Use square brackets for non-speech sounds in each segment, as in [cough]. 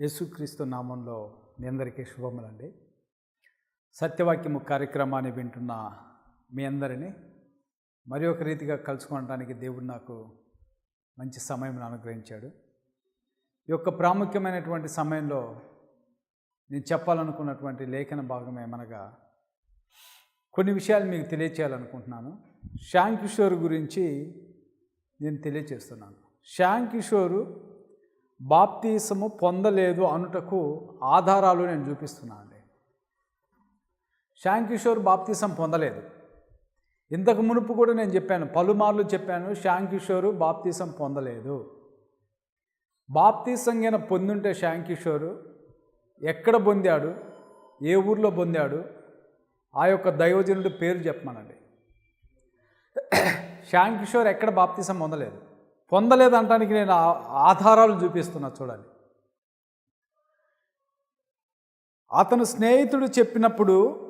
యేసుక్రీస్తు నామంలో మీ అందరికీ శుభములండి. సత్యవాక్యము కార్యక్రమాన్ని వింటున్న మీ అందరినీ మరి ఒక రీతిగా కలుసుకోవడానికి దేవుడు నాకు మంచి సమయం అనుగ్రహించాడు. ఈ యొక్క ప్రాముఖ్యమైనటువంటి సమయంలో నేను చెప్పాలనుకున్నటువంటి లేఖన భాగం ఏమనగా కొన్ని విషయాలు మీకు తెలియచేయాలనుకుంటున్నాను. శ్యామ్ కిషోర్ గురించి నేను తెలియచేస్తున్నాను. శ్యామ్ కిషోరు బాప్తీసము పొందలేదు అనుటకు ఆధారాలు నేను చూపిస్తున్నాను అండి. శ్యామ్ కిషోర్ బాప్తీసం పొందలేదు. ఇంతకు మునుపు కూడా నేను చెప్పాను పలుమార్లు చెప్పాను శ్యామ్ కిషోరు బాప్తీసం పొందలేదు. బాప్తీసం గిన పొందుంటే శ్యామ్ కిషోరు ఎక్కడ పొందాడు ఏ ఊర్లో పొందాడు ఆ యొక్క దైవజనుడి పేరు చెప్పమనండి. శ్యామ్ కిషోర్ ఎక్కడ బాప్తీసం పొందలేదు. పొందలేదంటానికి నేను ఆ- ఆధారాలు చూపిస్తున్నా చూడండి. అతను స్నేహితుడు చెప్పినప్పుడు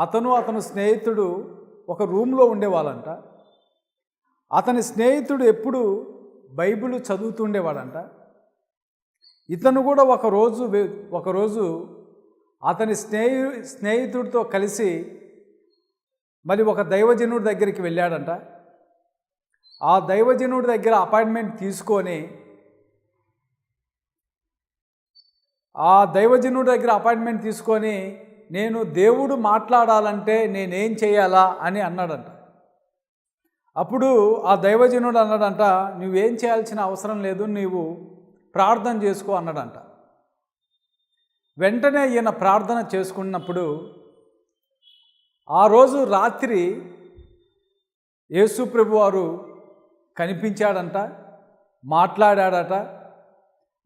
అతను అతను స్నేహితుడు ఒక రూమ్లో ఉండేవాళ్ళంట. అతని స్నేహితుడు ఎప్పుడు బైబిల్ చదువుతుండేవాడంట ఇతను కూడా ఒకరోజు ఒకరోజు అతని స్నేహి స్నేహితుడితో కలిసి మరి ఒక దైవజనుడి దగ్గరికి వెళ్ళాడంట. ఆ దైవజనుడి దగ్గర అపాయింట్మెంట్ తీసుకొని ఆ దైవజనుడి దగ్గర అపాయింట్మెంట్ తీసుకొని నేను దేవుడు మాట్లాడాలంటే నేనేం చేయాలా అని అన్నాడంట. అప్పుడు ఆ దైవజనుడు అన్నాడంట నువ్వేం చేయాల్సిన అవసరం లేదు నీవు ప్రార్థన చేసుకో అన్నాడంట. వెంటనే ఈయన ప్రార్థన చేసుకున్నప్పుడు ఆ రోజు రాత్రి యేసు ప్రభు వారు కనిపించాడంట మాట్లాడాడట.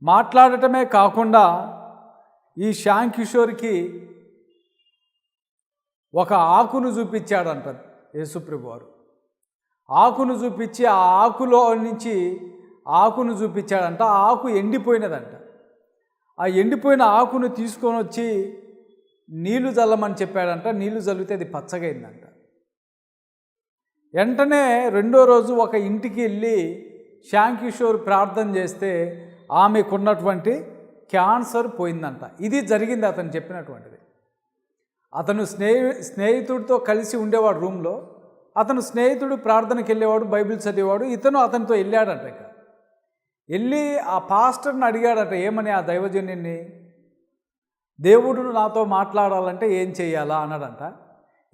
మాట్లాడటమే కాకుండా ఈ శ్యామ్ కిషోర్కి ఒక ఆకును చూపించాడంట యేసుప్రభు వారు. ఆకును చూపించి ఆ ఆకులో నుంచి ఆకును చూపించాడంట. ఆ ఆకు ఎండిపోయినదంట. ఆ ఎండిపోయిన ఆకును తీసుకొని వచ్చి నీళ్ళు చల్లమని చెప్పాడంట. నీళ్ళు చల్లితే అది పచ్చగైందంట. వెంటనే రెండో రోజు ఒక ఇంటికి వెళ్ళి శ్యామ్ కిషోర్ ప్రార్థన చేస్తే ఆమెకున్నటువంటి క్యాన్సర్ పోయిందంట. ఇది జరిగింది అతను చెప్పినటువంటిది. అతను స్నేహి స్నేహితుడితో కలిసి ఉండేవాడు రూమ్లో. అతను స్నేహితుడు ప్రార్థనకి వెళ్ళేవాడు బైబిల్ చదివేవాడు ఇతను అతనితో వెళ్ళాడంట ఇక. వెళ్ళి ఆ పాస్టర్ని అడిగాడట ఏమని ఆ దైవజన్యుని దేవుడు నాతో మాట్లాడాలంటే ఏం చేయాలా? అన్నాడంట.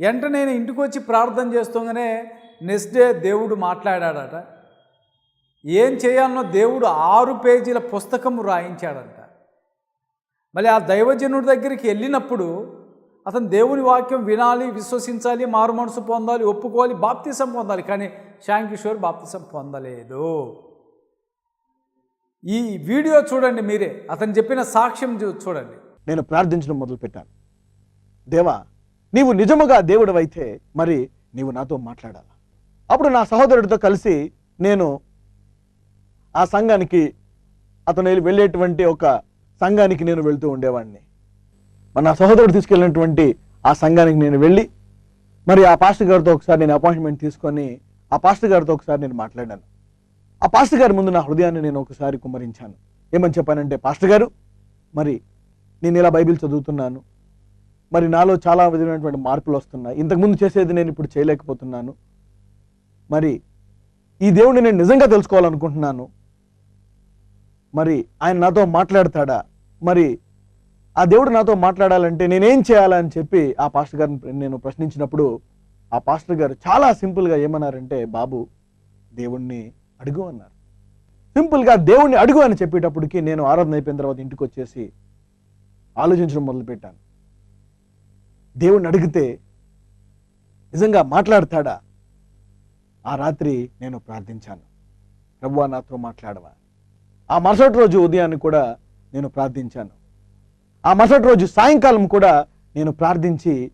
వెంటనే నేను ఇంటికి వచ్చి ప్రార్థన చేస్తుండగానే నెక్స్ట్ డే దేవుడు మాట్లాడాడట. ఏం చేయాలనో దేవుడు ఆరు పేజీల పుస్తకం రాయించాడంట. మళ్ళీ ఆ దైవజనుడి దగ్గరికి వెళ్ళినప్పుడు అతను దేవుని వాక్యం వినాలి విశ్వసించాలి మారు మనసు పొందాలి ఒప్పుకోవాలి బాప్తిసం పొందాలి కానీ శాంకిషోర్ బాప్తిసం పొందలేదు. ఈ వీడియో చూడండి మీరే. అతను చెప్పిన సాక్ష్యం చూ- చూడండి. నేను ప్రార్థించడం మొదలుపెట్టాను. దేవా నీవు నిజముగా దేవుడవైతే మరి నీవు నాతో మాట్లాడాలి. అప్పుడు నా సహోదరుడితో కలిసి నేను ఆ సంఘానికి అతను వెళ్ళి- వెళ్ళేటువంటి ఒక సంఘానికి నేను వెళ్తూ ఉండేవాడిని మరి నా సహోదరుడు తీసుకెళ్ళినటువంటి ఆ సంఘానికి నేను వెళ్ళి మరి ఆ పాస్టర్ గారితో ఒకసారి నేను అపాయింట్మెంట్ తీసుకొని ఆ పాస్టర్ గారితో ఒకసారి నేను మాట్లాడాను. ఆ పాస్టర్ గారి ముందు నా హృదయాన్ని నేను ఒకసారి కుమ్మరించాను. ఏమని చెప్పానంటే పాస్టర్ గారు మరి నేను ఇలా బైబిల్ చదువుతున్నాను. మరి నాలో చాలా విధమైనటువంటి మార్పులు వస్తున్నాయి. ఇంతకుముందు చేసేది నేను ఇప్పుడు చేయలేకపోతున్నాను. మరి ఈ దేవుడిని నేను నిజంగా తెలుసుకోవాలనుకుంటున్నాను. మరి ఆయన నాతో మాట్లాడతాడా? మరి ఆ దేవుడు నాతో మాట్లాడాలంటే నేనేం చేయాలని చెప్పి ఆ పాస్టర్ గారిని నేను ప్రశ్నించినప్పుడు ఆ పాస్టర్ గారు చాలా సింపుల్గా ఏమన్నారంటే బాబు దేవుణ్ణి అడుగు అన్నారు. సింపుల్గా దేవుణ్ణి అడుగు అని చెప్పేటప్పటికి నేను ఆరాధన అయిపోయిన తర్వాత ఇంటికి వచ్చేసి ఆలోచించడం మొదలుపెట్టాను. దేవుణ్ణి అడిగితే నిజంగా మాట్లాడతాడా? ఆ రాత్రి నేను ప్రార్థించాను. ప్రభువా నాతో మాట్లాడవా? ఆ మరుసటి రోజు ఉదయాన్ని కూడా నేను ప్రార్థించాను. ఆ మరుసటి రోజు సాయంకాలం కూడా నేను ప్రార్థించి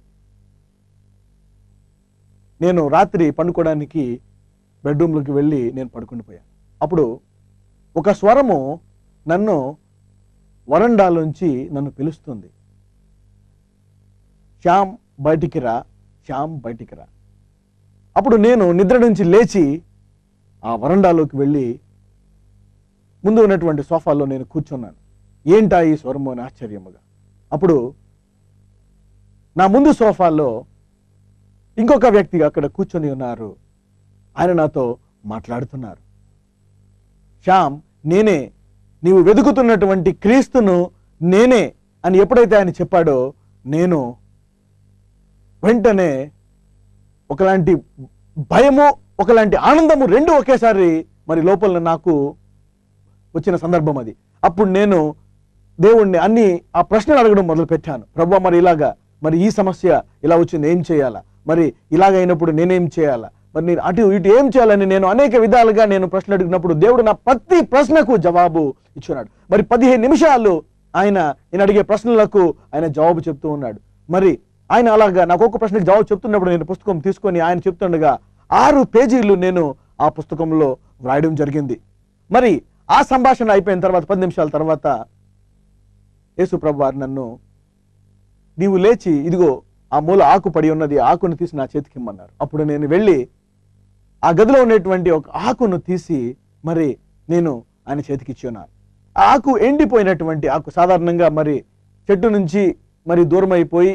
నేను రాత్రి పండుకోవడానికి బెడ్రూమ్లోకి వెళ్ళి నేను పడుకుండిపోయాను అప్పుడు ఒక స్వరము నన్ను వరండాలోంచి నన్ను పిలుస్తుంది. శ్యామ్ బయటికి రా. శ్యామ్ బయటికి రా. అప్పుడు నేను నిద్ర నుంచి లేచి ఆ వరండాలోకి వెళ్ళి ముందు ఉన్నటువంటి సోఫాలో నేను కూర్చున్నాను. ఏంటా ఈ స్వరము అని ఆశ్చర్యముగా. అప్పుడు నా ముందు సోఫాలో ఇంకొక వ్యక్తి అక్కడ కూర్చొని ఉన్నారు. ఆయన నాతో మాట్లాడుతున్నారు. శ్యామ్ నేనే నీవు వెతుకుతున్నటువంటి క్రీస్తును నేనే అని ఎప్పుడైతే ఆయన చెప్పాడో నేను వెంటనే ఒకలాంటి భయము ఒకలాంటి ఆనందము రెండు ఒకేసారి మరి లోపల నాకు వచ్చిన సందర్భం అది. అప్పుడు నేను దేవుణ్ణి అన్ని ఆ ప్రశ్నలు అడగడం మొదలు పెట్టాను ప్రభు మరి ఇలాగా మరి ఈ సమస్య ఇలా వచ్చింది ఏం చేయాలా? మరి ఇలాగ అయినప్పుడు నేనేం చేయాలా? మరి నేను అటు ఇటు ఏం చేయాలని నేను అనేక విధాలుగా నేను ప్రశ్న అడిగినప్పుడు దేవుడు నా ప్రతి ప్రశ్నకు జవాబు ఇచ్చున్నాడు. మరి పదిహేను నిమిషాలు ఆయన నేను అడిగే ప్రశ్నలకు ఆయన జవాబు చెప్తూ ఉన్నాడు. మరి ఆయన అలాగా నాకు ఒక ప్రశ్నకు జవాబు చెప్తున్నప్పుడు నేను పుస్తకం తీసుకొని ఆయన చెప్తుండగా ఆరు పేజీలు నేను ఆ పుస్తకంలో వ్రాయడం జరిగింది. మరి ఆ సంభాషణ అయిపోయిన తర్వాత పది నిమిషాల తర్వాత యేసు ప్రభు వారు నన్ను నీవు లేచి ఇదిగో ఆ మూల ఆకు పడి ఉన్నది ఆ ఆకును తీసి నా చేతికి ఇమ్మన్నారు. అప్పుడు నేను వెళ్ళి ఆ గదిలో ఉన్నటువంటి ఒక ఆకును తీసి మరి నేను ఆయన చేతికి ఇచ్చున్నాను ఆ ఆకు ఎండిపోయినటువంటి ఆకు సాధారణంగా మరి చెట్టు నుంచి మరి దూరం అయిపోయి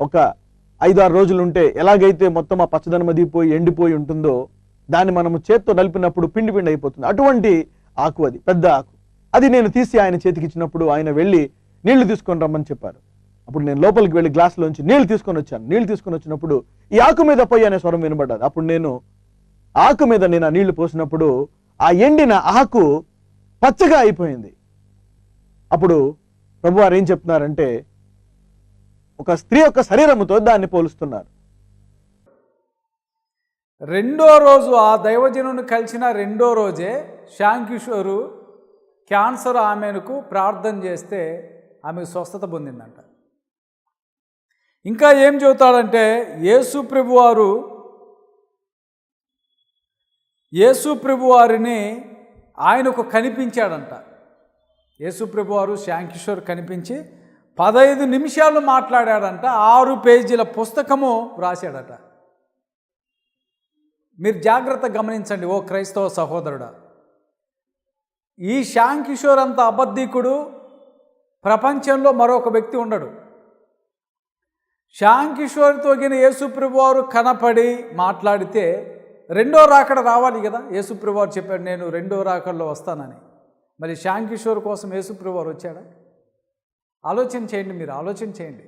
ఒక ఐదు ఆరు రోజులు ఉంటే ఎలాగైతే మొత్తం ఆ పచ్చదనం అది పోయి ఎండిపోయి ఉంటుందో దాన్ని మనము చేత్తో నలిపినప్పుడు పిండి పిండి అయిపోతుంది. అటువంటి ఆకు అది పెద్ద ఆకు. అది నేను తీసి ఆయన చేతికి ఇచ్చినప్పుడు ఆయన వెళ్ళి నీళ్ళు తీసుకొని రమ్మని చెప్పారు. అప్పుడు నేను లోపలికి వెళ్ళి గ్లాసులోంచి నీళ్ళు తీసుకొని వచ్చాను. నీళ్ళు తీసుకొని వచ్చినప్పుడు ఈ ఆకు మీద పోయి అనే స్వరం వినబడ్డది. అప్పుడు నేను ఆకు మీద నేను ఆ నీళ్ళు పోసినప్పుడు ఆ ఎండిన ఆకు పచ్చగా అయిపోయింది. అప్పుడు ప్రభువారు ఏం చెప్తున్నారంటే ఒక స్త్రీ యొక్క శరీరముతో దాన్ని పోలుస్తున్నారు. రెండో రోజు ఆ దైవజనుని కలిసిన రెండో రోజే శ్యామ్ క్యాన్సర్ ఆమెకు ప్రార్థన చేస్తే ఆమె స్వస్థత పొందిందంట. ఇంకా ఏం చెబుతాడంటే యేసు ప్రభువారు యేసు ప్రభువారిని ఆయనకు కనిపించాడంట. యేసు ప్రభువారు శ్యామ్ కనిపించి పదహైదు నిమిషాలు మాట్లాడాడంట ఆరు పేజీల పుస్తకము రాశాడట మీరు జాగ్రత్త గమనించండి ఓ క్రైస్తవ సహోదరుడా. ఈ శ్యామ్ కిషోర్ అంత అబద్ధికుడు ప్రపంచంలో మరొక వ్యక్తి ఉండడు. శ్యామ్ కిషోర్తో గిన యేసుప్రభు వారు కనపడి మాట్లాడితే రెండో రాకడ రావాలి కదా? యేసుప్రభు వారు చెప్పాడు నేను రెండో రాకడలో వస్తానని. మరి శ్యామ్ కిషోర్ కోసం యేసుప్రభు వారు వచ్చాడా? ఆలోచన చేయండి మీరు ఆలోచన చేయండి.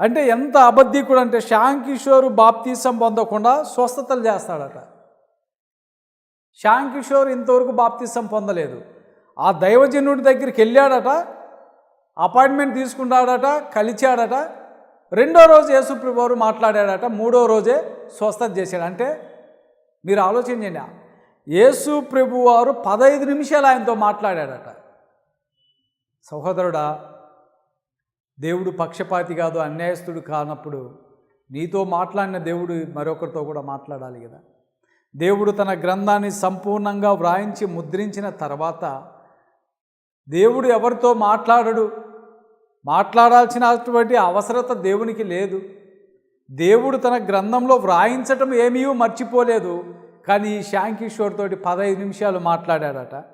అంటే ఎంత అబద్ధికుడు అంటే శ్యామ్ కిషోర్ బాప్తీసం పొందకుండా స్వస్థతలు చేస్తాడట. శ్యామ్ కిషోర్ ఇంతవరకు బాప్తీసం పొందలేదు. ఆ దైవజనుడి దగ్గరికి వెళ్ళాడట అపాయింట్మెంట్ తీసుకున్నాడట కలిచాడట. రెండో రోజు యేసుప్రభు వారు మాట్లాడాడట మూడో రోజే స్వస్థత చేశాడు. అంటే మీరు ఆలోచన చేయండి యేసు ప్రభు వారు పదహైదు నిమిషాలు ఆయనతో మాట్లాడాడట. సహోదరుడా దేవుడు పక్షపాతి కాదు అన్యాయస్తుడు కానప్పుడు నీతో మాట్లాడిన దేవుడు మరొకరితో కూడా మాట్లాడాలి కదా. దేవుడు తన గ్రంథాన్ని సంపూర్ణంగా వ్రాయించి ముద్రించిన తర్వాత దేవుడు ఎవరితో మాట్లాడడు? మాట్లాడాల్సినటువంటి అవసరత దేవునికి లేదు. దేవుడు తన గ్రంథంలో వ్రాయించటం ఏమీ మర్చిపోలేదు కానీ ఈ శాంకిషోర్ తోటి పదహైదు నిమిషాలు మాట్లాడాడట.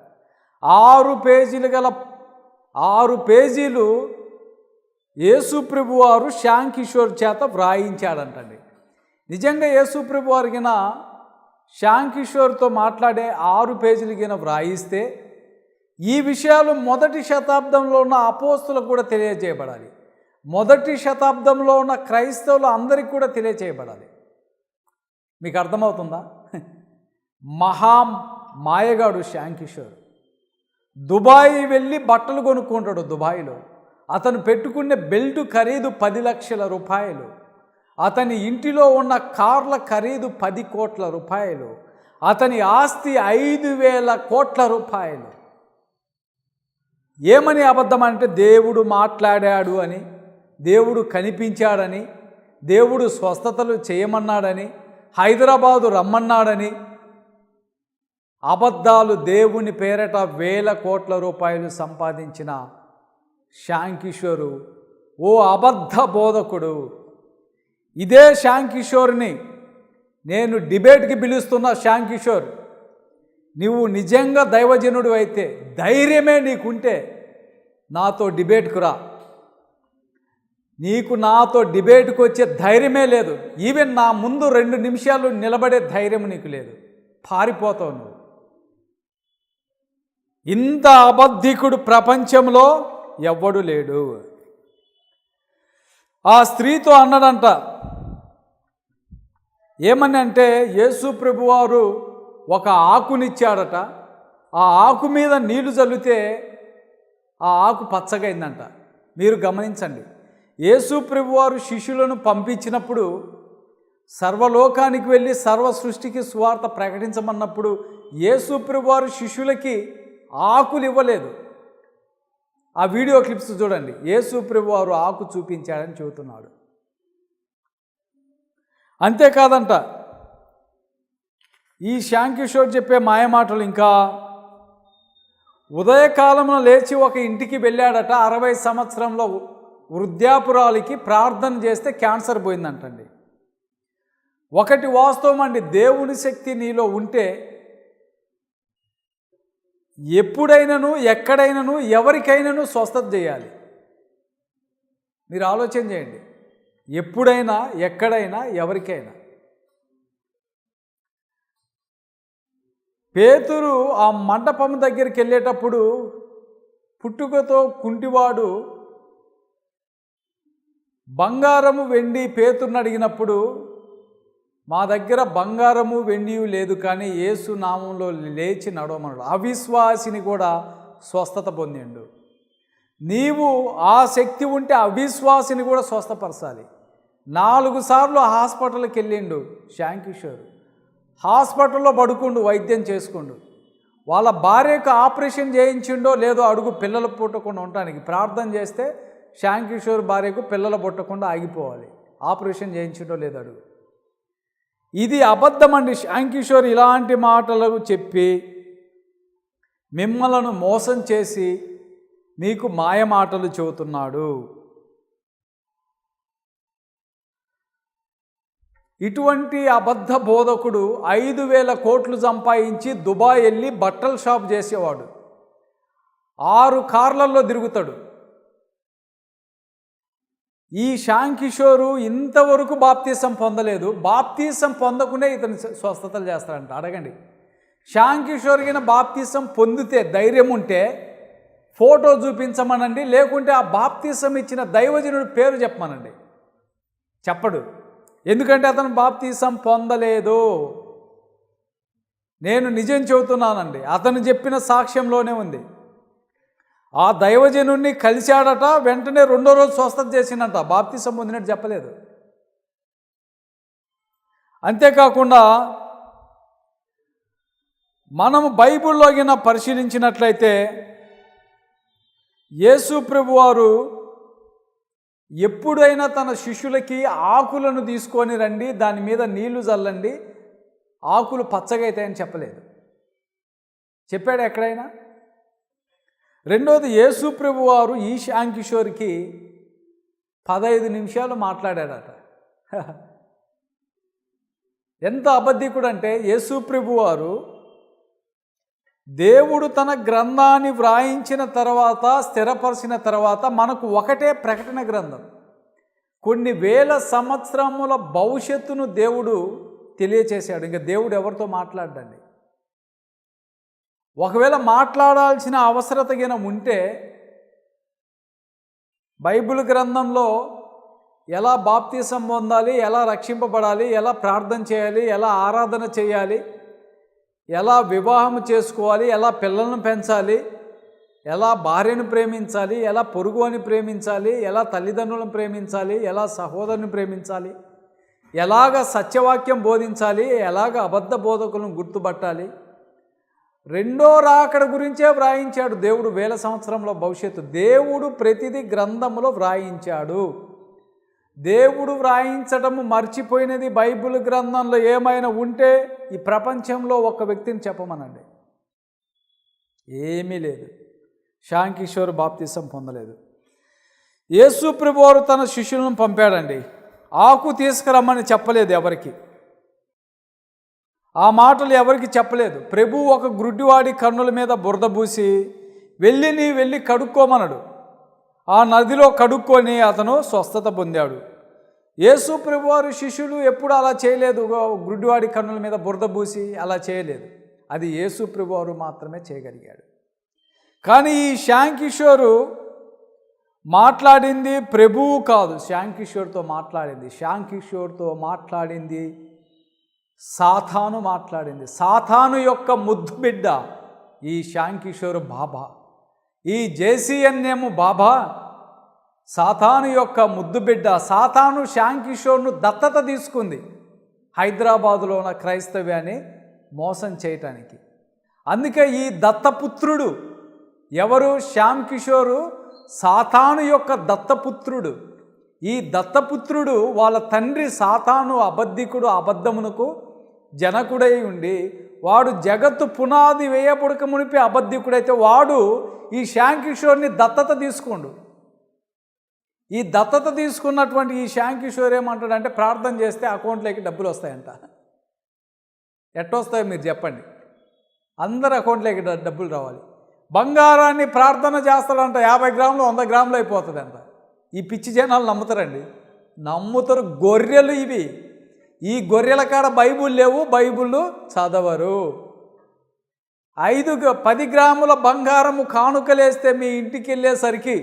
ఆరు పేజీలు గల ఆరు పేజీలు యేసుప్రభు వారు శ్యామ్ కిషోర్ చేత వ్రాయించాడంటండి. నిజంగా యేసుప్రభు వారికిన శ్యామ్ కిషోర్తో మాట్లాడే ఆరు పేజీలకిన వ్రాయిస్తే ఈ విషయాలు మొదటి శతాబ్దంలో ఉన్న అపోస్తులకు కూడా తెలియజేయబడాలి. మొదటి శతాబ్దంలో ఉన్న క్రైస్తవులు అందరికీ కూడా తెలియచేయబడాలి మీకు అర్థమవుతుందా? [laughs] మహా మాయగాడు శ్యామ్ కిషోర్ దుబాయ్ వెళ్ళి బట్టలు కొనుక్కుంటాడు దుబాయ్లో. అతను పెట్టుకునే బెల్ట్ ఖరీదు పది లక్షల రూపాయలు. అతని ఇంటిలో ఉన్న కార్ల ఖరీదు పది కోట్ల రూపాయలు. అతని ఆస్తి ఐదు వేల కోట్ల రూపాయలు. ఏమని అబద్ధం అంటే దేవుడు మాట్లాడాడు అని దేవుడు కనిపించాడని దేవుడు స్వస్థతలు చేయమన్నాడని హైదరాబాదు రమ్మన్నాడని అబద్ధాలు దేవుని పేరట వేల కోట్ల రూపాయలు సంపాదించిన శాంకిషోరు. ఓ అబద్ధ బోధకుడు. ఇదే శాంకిషోర్ని నేను డిబేట్కి పిలుస్తున్న శాంకిషోర్. నువ్వు నిజంగా దైవజనుడు అయితే ధైర్యమే నీకుంటే నాతో డిబేట్కు రా. నీకు నాతో డిబేట్కి వచ్చే ధైర్యమే లేదు. ఈవెన్ నా ముందు రెండు నిమిషాలు నిలబడే ధైర్యం నీకు లేదు. పారిపోతావు నువ్వు. ఇంత అబద్ధికుడు ప్రపంచంలో ఎవ్వడు లేడు. ఆ స్త్రీతో అన్నదంట ఏమని అంటే యేసు ప్రభువారు ఒక ఆకునిచ్చాడట. ఆ ఆకు మీద నీళ్ళు చల్లితే ఆ ఆకు పచ్చగైందంట. మీరు గమనించండి యేసు ప్రభువారు శిష్యులను పంపించినప్పుడు సర్వలోకానికి వెళ్ళి సర్వ సృష్టికి సువార్త ప్రకటించమన్నప్పుడు యేసు ప్రభువారు శిష్యులకి ఆకులు ఇవ్వలేదు. ఆ వీడియో క్లిప్స్ చూడండి. యేసు ప్రభువారు ఆకు చూపించాడని చెబుతున్నాడు. అంతేకాదంట ఈ శాంకిషోర్ చెప్పే మాయమాటలు ఇంకా ఉదయకాలంలో లేచి ఒక ఇంటికి వెళ్ళాడట అరవై సంవత్సరంలో వృద్ధాపురాలికి ప్రార్థన చేస్తే క్యాన్సర్ పోయిందంటండి. ఒకటి వాస్తవం అండి దేవుని శక్తి నీలో ఉంటే ఎప్పుడైనాను ఎక్కడైనాను ఎవరికైనాను స్వస్థత చేయాలి. మీరు ఆలోచన చేయండి. ఎప్పుడైనా ఎక్కడైనా ఎవరికైనా. పేతురు ఆ మంటపం దగ్గరికి వెళ్ళేటప్పుడు పుట్టుకతో కుంటివాడు బంగారము వెండి పేతురుని అడిగినప్పుడు మా దగ్గర బంగారము వెండియు లేదు కానీ యేసు నామంలో లేచి నడవమన్నాడు. అవిశ్వాసిని కూడా స్వస్థత పొందిండు. నీవు ఆ శక్తి ఉంటే అవిశ్వాసిని కూడా స్వస్థపరచాలి. నాలుగు సార్లు హాస్పిటల్కి వెళ్ళిండు శాంకిషోర్ హాస్పిటల్లో పడుకుండు వైద్యం చేసుకుండు. వాళ్ళ భార్యకు ఆపరేషన్ చేయించిండో లేదో అడుగు పిల్లలు పుట్టకుండా ఉండటానికి ప్రార్థన చేస్తే శాంకిషోర్ భార్యకు పిల్లలు పుట్టకుండా ఆగిపోవాలి. ఆపరేషన్ చేయించిండో లేదో అడుగు. ఇది అబద్ధమండి. శాంకిషోర్ ఇలాంటి మాటలు చెప్పి మిమ్మలను మోసం చేసి మీకు మాయ మాటలు చెబుతున్నాడు. ఇటువంటి అబద్ధ బోధకుడు ఐదు వేల కోట్లు సంపాదించి దుబాయ్ వెళ్ళి బట్టల షాప్ చేసేవాడు. ఆరు కార్లలో తిరుగుతాడు. ఈ షాన్ కిషోరు ఇంతవరకు బాప్తీసం పొందలేదు. బాప్తీసం పొందకుండా ఇతను స్వస్థతలు చేస్తాడంట. అడగండి. షాన్ కిషోర్ కింద బాప్తీసం పొందితే ధైర్యం ఉంటే ఫోటో చూపించమనండి. లేకుంటే ఆ బాప్తీసం ఇచ్చిన దైవజనుడి పేరు చెప్పమనండి. చెప్పడు. ఎందుకంటే అతను బాప్తీసం పొందలేదు. నేను నిజం చెబుతున్నానండి. అతను చెప్పిన సాక్ష్యంలోనే ఉంది. ఆ దైవజనుణ్ణి కలిశాడట వెంటనే రెండో రోజు స్వస్థత చేసిందంట. బాప్తి పొందినట్టు చెప్పలేదు. అంతేకాకుండా మనము బైబిల్లోగిన పరిశీలించినట్లయితే యేసు ప్రభువారు ఎప్పుడైనా తన శిష్యులకి ఆకులను తీసుకొని రండి దాని మీద నీళ్ళు చల్లండి ఆకులు పచ్చగా అవుతాయని చెప్పలేదు. చెప్పాడు ఎక్కడైనా? రెండోది యేసుప్రభు వారు ఈ కిషోర్కి పదహైదు నిమిషాలు మాట్లాడాడట [laughs] ఎంత అబద్ధికుడు అంటే యేసుప్రభు వారు దేవుడు తన గ్రంథాన్ని వ్రాయించిన తర్వాత స్థిరపరిచిన తర్వాత మనకు ఒకటే ప్రకటన గ్రంథం. కొన్ని వేల సంవత్సరముల భవిష్యత్తును దేవుడు తెలియచేశాడు. ఇంకా దేవుడు ఎవరితో మాట్లాడండి ఒకవేళ మాట్లాడాల్సిన అవసరత గిన ఉంటే బైబిల్ గ్రంథంలో ఎలా బాప్తీసం పొందాలి ఎలా రక్షింపబడాలి ఎలా ప్రార్థన చేయాలి ఎలా ఆరాధన చేయాలి ఎలా వివాహం చేసుకోవాలి ఎలా పిల్లలను పెంచాలి ఎలా భార్యను ప్రేమించాలి ఎలా పొరుగు అని ప్రేమించాలి ఎలా తల్లిదండ్రులను ప్రేమించాలి ఎలా సహోదరుని ప్రేమించాలి ఎలాగ సత్యవాక్యం బోధించాలి ఎలాగ అబద్ధ బోధకులను గుర్తుపట్టాలి రెండో రాకడ గురించే వ్రాయించాడు దేవుడు వేల సంవత్సరంలో భవిష్యత్తు. దేవుడు ప్రతిదీ గ్రంథములో వ్రాయించాడు. దేవుడు వ్రాయించటము మర్చిపోయినది బైబిల్ గ్రంథంలో ఏమైనా ఉంటే ఈ ప్రపంచంలో ఒక వ్యక్తిని చెప్పమనండి. ఏమీ లేదు. శాంకిశోర్ బాప్తిసం పొందలేదు. యేసు ప్రభువారు తన శిష్యులను పంపాడండి. ఆకు తీసుకురమ్మని చెప్పలేదు ఎవరికి. ఆ మాటలు ఎవరికి చెప్పలేదు. ప్రభు ఒక గుడ్డివాడి కన్నుల మీద బురద పూసి వెళ్ళి నీ వెళ్ళి కడుక్కోమనడు. ఆ నదిలో కడుక్కొని అతను స్వస్థత పొందాడు. యేసు ప్రభువారు శిష్యులు ఎప్పుడు అలా చేయలేదు. గుడ్డివాడి కన్నుల మీద బురద పూసి అలా చేయలేదు. అది యేసు ప్రభువారు మాత్రమే చేయగలిగాడు. కానీ ఈ శ్యామ్ కిషోరు మాట్లాడింది ప్రభువు కాదు. శ్యామ్ కిషోర్తో మాట్లాడింది. శ్యామ్ కిషోర్తో మాట్లాడింది సాతాను మాట్లాడింది. సాతాను యొక్క ముద్దు బిడ్డ ఈ శ్యామ్ కిషోర్ బాబా. ఈ జేసీఎన్ఎం బాబా సాతాను యొక్క ముద్దు బిడ్డ. సాతాను శ్యామ్ కిషోర్ను దత్తత తీసుకుంది. హైదరాబాదులో ఉన్న క్రైస్తవ్యాన్ని మోసం చేయటానికి. అందుకే ఈ దత్తపుత్రుడు ఎవరు? శ్యామ్ కిషోరు సాతాను యొక్క దత్తపుత్రుడు. ఈ దత్తపుత్రుడు వాళ్ళ తండ్రి సాతాను అబద్ధికుడు అబద్ధమునకు జనకుడై ఉండి వాడు జగత్తు పునాది వేయబుడక మునిపి అబద్ధికుడైతే వాడు ఈ శాంకిషోర్ని దత్తత తీసుకోండు. ఈ దత్తత తీసుకున్నటువంటి ఈ శాంకిషోర్ ఏమంటాడంటే ప్రార్థన చేస్తే అకౌంట్లోకి డబ్బులు వస్తాయంట. ఎట్టొస్తాయో మీరు చెప్పండి. అందరు అకౌంట్లోకి డ- డబ్బులు రావాలి. బంగారాన్ని ప్రార్థన చేస్తాడంట యాభై గ్రాములు వంద గ్రాములు అయిపోతుందంట. ఈ పిచ్చి జనాలు నమ్ముతారండి. నమ్ముతారు గొర్రెలు ఇవి. ఈ గొర్రెల కాడ బైబుల్ లేవు బైబుల్ చదవరు. ఐదు పది గ్రాముల బంగారము కానుకలేస్తే మీ ఇంటికి వెళ్ళేసరికి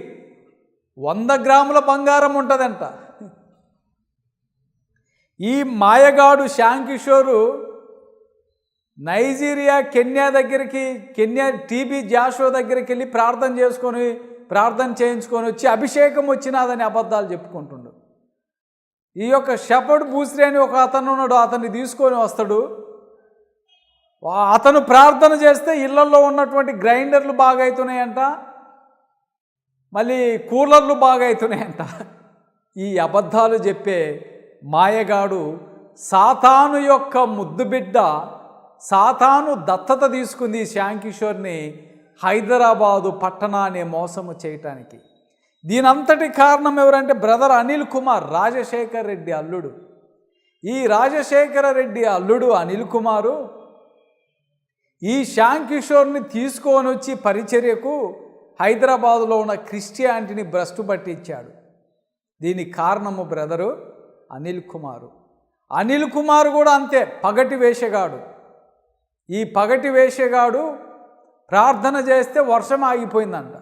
వంద గ్రాముల బంగారం ఉంటుందంట. ఈ మాయగాడు శ్యామ్ కిషోరు నైజీరియా కెన్యా దగ్గరికి కెన్యా టీబీ జాషో దగ్గరికి వెళ్ళి ప్రార్థన చేసుకొని ప్రార్థన చేయించుకొని వచ్చి అభిషేకం వచ్చినాదని అబద్ధాలు చెప్పుకుంటున్నాడు. ఈ యొక్క షపడ్ బూస్రి అని ఒక అతను ఉన్నాడు అతన్ని తీసుకొని వస్తాడు. అతను ప్రార్థన చేస్తే ఇళ్ళలో ఉన్నటువంటి గ్రైండర్లు బాగా అవుతున్నాయంట మళ్ళీ కూలర్లు బాగా అవుతున్నాయంట ఈ అబద్ధాలు చెప్పే మాయగాడు సాతాను యొక్క ముద్దు బిడ్డ సాతాను దత్తత తీసుకుంది శ్యాంకిషోర్ని హైదరాబాదు పట్టణాన్ని మోసము చేయటానికి. దీనంతటి కారణం ఎవరంటే బ్రదర్ అనిల్ కుమార్ రాజశేఖర్ రెడ్డి అల్లుడు. ఈ రాజశేఖర రెడ్డి అల్లుడు అనిల్ కుమారు ఈ శ్యామ్ కిషోర్ని తీసుకొని వచ్చి పరిచర్యకు హైదరాబాదులో ఉన్న క్రిస్టియానిటీని భ్రష్టు పట్టించాడు. దీనికి కారణము బ్రదరు అనిల్ కుమారు. అనిల్ కుమార్ కూడా అంతే పగటి వేషగాడు. ఈ పగటి వేషగాడు ప్రార్థన చేస్తే వర్షం ఆగిపోయిందంట.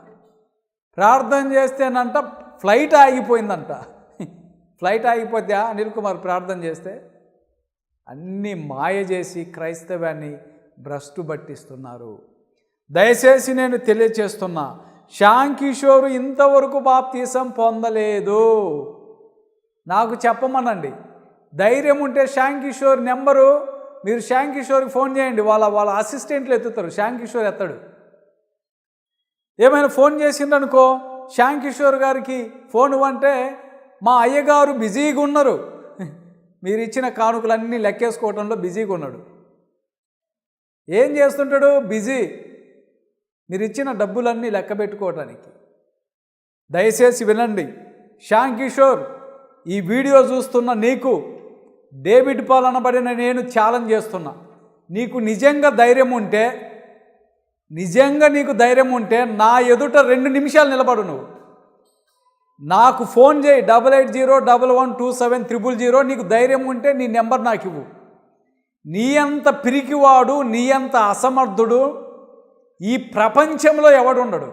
ప్రార్థన చేస్తేనంట ఫ్లైట్ ఆగిపోయిందంట. ఫ్లైట్ ఆగిపోతే అనిల్ కుమార్ ప్రార్థన చేస్తే అన్నీ మాయ చేసి క్రైస్తవాన్ని భ్రష్టు పట్టిస్తున్నారు. దయచేసి నేను తెలియచేస్తున్నా శ్యామ్ కిషోర్ ఇంతవరకు బాప్తీసం పొందలేదు. నాకు చెప్పమనండి ధైర్యం ఉంటే శ్యామ్ కిషోర్ నెంబరు మీరు శ్యామ్ కిషోర్కి ఫోన్ చేయండి వాళ్ళ వాళ్ళ అసిస్టెంట్లు ఎత్తుతారు శ్యామ్ కిషోర్ ఎత్తాడు. ఏమైనా ఫోన్ చేసిందనుకో శ్యామ్ కిషోర్ గారికి ఫోన్ అంటే మా అయ్యగారు బిజీగా ఉన్నారు. మీరు ఇచ్చిన కానుకలన్నీ లెక్కేసుకోవడంలో బిజీగా ఉన్నాడు. ఏం చేస్తుంటాడు? బిజీ. మీరు ఇచ్చిన డబ్బులన్నీ లెక్క పెట్టుకోవటానికి. దయచేసి వినండి శ్యామ్ కిషోర్ ఈ వీడియో చూస్తున్న నీకు డేవిడ్ పాల్ అనబడిన నేను ఛాలెంజ్ చేస్తున్నా. నీకు నిజంగా ధైర్యం ఉంటే నిజంగా నీకు ధైర్యం ఉంటే నా ఎదుట రెండు నిమిషాలు నిలబడు నువ్వు. నాకు ఫోన్ చేయి double eight zero double one two seven triple zero నీకు ధైర్యం ఉంటే నీ నెంబర్ నాకు ఇవ్వు. నీ అంత పిరికివాడు నీ అంత అసమర్థుడు ఈ ప్రపంచంలో ఎవడుండడు.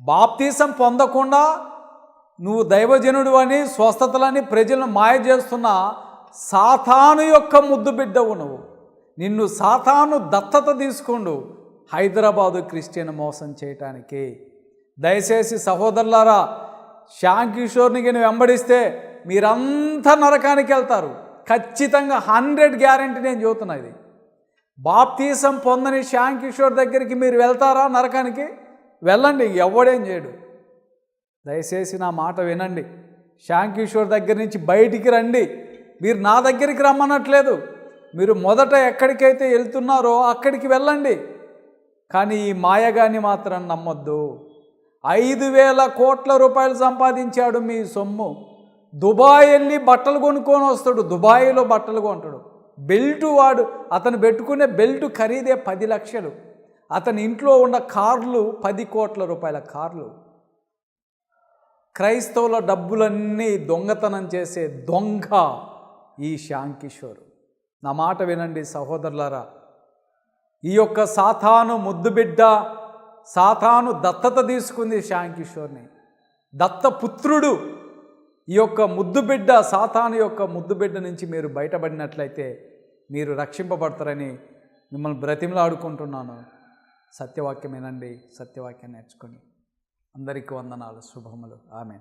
బాప్తీసం పొందకుండా నువ్వు దైవజనుడు అని స్వస్థతలని ప్రజలను మాయ చేస్తున్న సాతాను యొక్క ముద్దు బిడ్డవు నువ్వు. నిన్ను సాతాను దత్తత తీసుకుండు. హైదరాబాదు క్రిస్టియన్ మోసం చేయటానికి. దయచేసి సహోదరులారా శ్యామ్ కిషోర్ని నేను వెంబడిస్తే మీరంతా నరకానికి వెళ్తారు. ఖచ్చితంగా హండ్రెడ్ గ్యారంటీ నేను చూస్తున్నా ఇది. బాప్తీసం పొందని శ్యామ్ కిషోర్ దగ్గరికి మీరు వెళ్తారా నరకానికి? వెళ్ళండి ఎవడేం చేయడు. దయచేసి నా మాట వినండి. శ్యామ్ కిషోర్ దగ్గర నుంచి బయటికి రండి. మీరు నా దగ్గరికి రమ్మనట్లేదు. మీరు మొదట ఎక్కడికైతే వెళ్తున్నారో అక్కడికి వెళ్ళండి. కానీ ఈ మాయగాని మాత్రం నమ్మొద్దు. ఐదు వేల కోట్ల రూపాయలు సంపాదించాడు మీ సొమ్ము. దుబాయ్ వెళ్ళి బట్టలు కొనుక్కొని వస్తాడు. దుబాయ్లో బట్టలు కొంటాడు. బెల్ట్ వాడు అతను పెట్టుకునే బెల్ట్ ఖరీదే పది లక్షలు. అతని ఇంట్లో ఉన్న కార్లు పది కోట్ల రూపాయల కార్లు. క్రైస్తవుల డబ్బులన్నీ దొంగతనం చేసే దొంగ ఈ శ్యామ్ కిషోర్ నా మాట వినండి సహోదరులారా ఈ యొక్క సాతాను ముద్దుబిడ్డ సాతాను దత్తత తీసుకుంది శ్యాంకిషోర్ని. దత్తపుత్రుడు ఈ యొక్క ముద్దుబిడ్డ సాతాను యొక్క ముద్దుబిడ్డ నుంచి మీరు బయటపడినట్లయితే మీరు రక్షింపబడతారని మిమ్మల్ని బ్రతిమలాడుకుంటున్నాను. సత్యవాక్యమేనండి సత్యవాక్యం నేర్చుకొని అందరికీ వందనాలు శుభములు. ఆమె